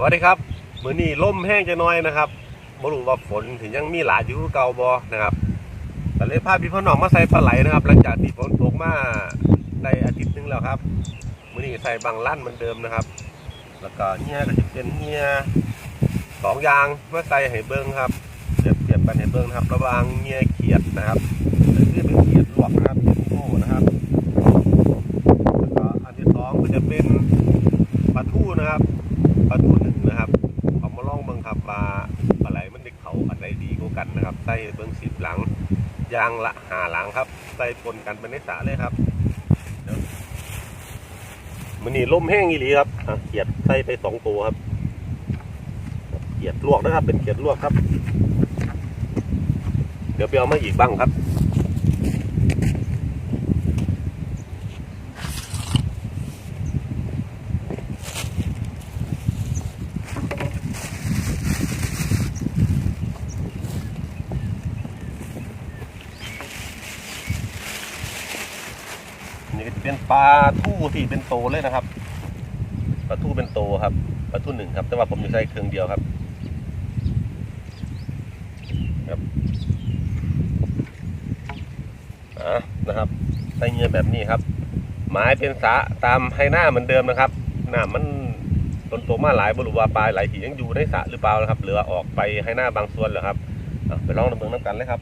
สวัสดีครับมื้อนี้ลมแห้งจะน้อยนะครับบ่รู้ว่าฝนถึงยังมีหลายอยู่เก่าบ่นะครับแต่เลยพาพพี่พ่อน้องมาใส่ปลาไหลนะครับ หลังจากที่ฝนตกมาได้อาทิตย์หนึงแล้วครับมื้อนี้ใส่บางลั่นเหมือนเดิมนะครับ แล้วก็เงี้ยก็จะเป็นเงี้ยสองยางมาใส่ให้เบิ่งครับเปรียบเทียบกันให้เบิ่งครับ ระว่างเงี้ยเขียดนะครับก็คือเป็นเขียดลวกนะครับเป็นโง่นะครับแล้วก็อันที่สองก็จะเป็นปลาทูนะครับ ปลาทูหนึ่งนะครับเอามาลองเบิ่งครับว่าปลาไหลมันได้เขาอันใดดีกว่ากันนะครับใส่เบิ่งสิบหลังยางละหาหลังครับ ใส่ปนกันเป็นในสาเลยครับมันนี่ล่มแห้งอีหลีครับเขียดใส่ไปสองตัวครับเขียดลวกนะครับ เป็นเขียดลวกครับ เดี๋ยวไปเอามาอีกบ้างครับ เป็นปลาทู่ที่เป็นโตเลยนะครับปลาทู่เป็นโตครับปลาทู่หนึ่งครับ แต่ว่าผมมีใส่เครื่องเดียวครับครับอะนะครับใส่เงือแบบนี้ครับ หมายเป็นสาตามให้หน้าเหมือนเดิมนะครับหน้ามันต้นโตมาหลายบริวาปลายหลายที่ยังอยู่ในสะหรือเปล่านะครับเหลือออกไปให้หน้าบางส่วนเหรอครับไปลองน้ำเบืองน้ำกันเลยครับ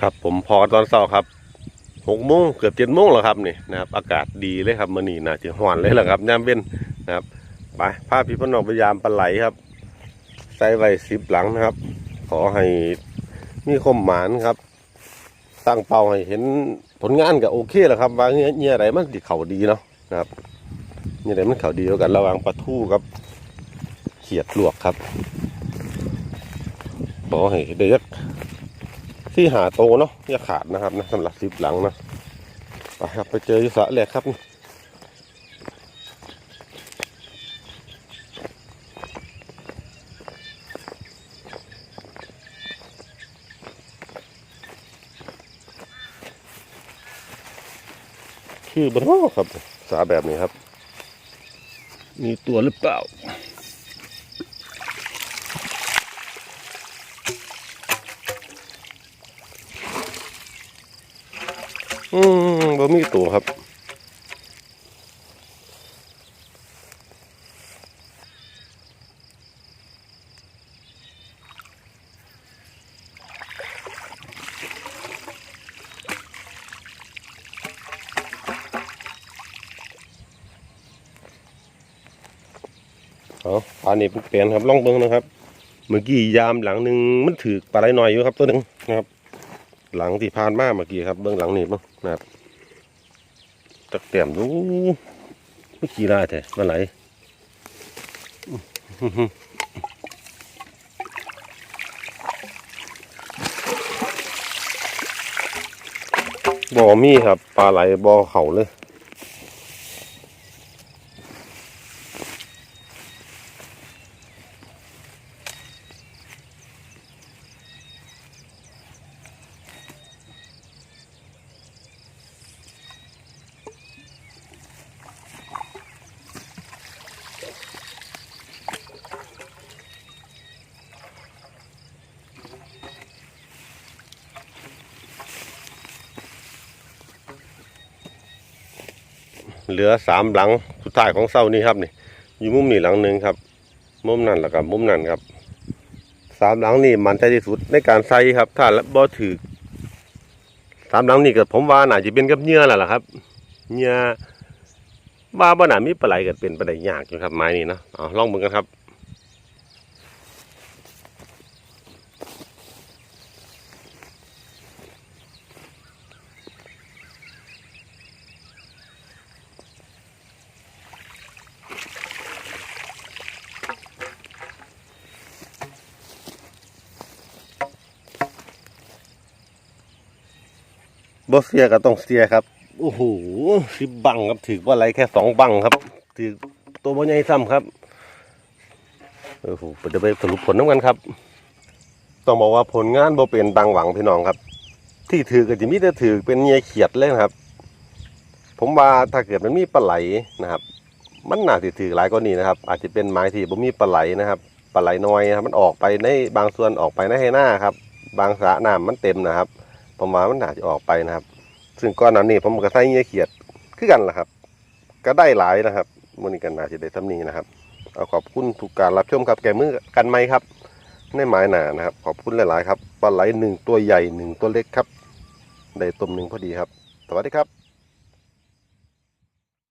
ครับผมพอตอนเช้าครับหกโมงเกือบเจ็ดโมงแล้วครับนี่นะครับอากาศดีเลยครับมื่อนี้น่าจะหวานเลยแหละครับยามเว้นนะครับไปพาพี่พนองพยายามปลาไหลครับ ใส่ไว้สิบหลังนะครับ ขอให้มีคมหมานครับ ตั้งเป้าให้เห็นผลงานก็โอเคแล้วครับ ว่าเงี้ยเงี้ยอะไรมันดีเข่าดีเนาะนะครับเงี้ยอะไรมันเข่าดีแล้วกันระว่างปลาทูกับเขียดลวกครับขอให้ได้ยัก ที่หาโตเนาะอย่าขาดนะครับนะสำหรับสิบหลังนะไปครับไปเจอยุสะแหลกครับคือบนห้อครับสาแบบนี้ครับ มีตัวหรือเปล่า อืมบ่มีตัวครับเอาปลานี่เป็นเปลี่ยนครับล่องเบิ้งนะครับ เมื่อกี้ยามหลังหนึ่งมันถือปลาไหลหน่อยอยู่ครับตัวหนึ่งนะครับ หลังที่ผ่านมาเมื่อกี้ครับเบื้องหลังนี่มั้งนะครับตักเต็มดูไม่ขี่ได้แต่มาไหลบ่อหือบ่มีครับปลาไหลบ่เข่าเลย เหลือสามหลังสุดท้ายของเสานี้ครับนี่อยู่มุมนี้หลังหนึ่งครับ มุมนั่นแล้วก็มุมนั่นครับสามหลังนี่มันใจที่สุดในการใส่ครับ ถ้าบ่ถือสามหลังนี่ก็ผมว่าน่าจะเป็นกับเนื้อแหละล่ะครับเนื้อว่าบ่น่ามีปลาไหลก็เป็นปลาไหลยากอยู่ครับไม้นี่นะเอาลองเบิ่งกันครับ บ่เสียก็ต้องเสียครับ โอ้โหสิบบังครับถือว่าอะไรแค่สองบังครับ ถือตัวบ่ใหญ่ซ้ำครับโอ้โหเดี๋ยวไปสรุปผลน้ำกันครับ ต้องบอกว่าผลงานบ่เป็นดังหวังพี่น้องครับ ที่ถือก็จะมีแต่ถือเป็นเงียเขียดเลยนะครับ ผมว่าถ้าเกิดมันมีปลาไหลนะครับ มันน่าสิถือหลายกว่านี้นะครับ อาจจะเป็นไม้ที่บ่มีปลาไหลนะครับปลาไหลน้อยนะครับมันออกไปในบางส่วนออกไปในให้หน้าครับ บางสระน้ำมันเต็มนะครับ ผมว่ามันน่าจะออกไปนะครับ ซึ่งก้อนนั้นนี่ผมก็ใส่เงี้ยเขียดคือกันล่ะครับ ก็ได้หลายนะครับมันนี้กันน่าจะได้ทำนี้นะครับ เอาขอบคุณทุกการรับชมครับแก่มือกันไหมครับ ในหมายหนานะครับ ขอบคุณหลาย ๆ ครับปลาไหลหนึ่งตัวใหญ่หนึ่งตัวเล็กครับ ได้ตุ่มหนึ่งพอดีครับ สวัสดีครับ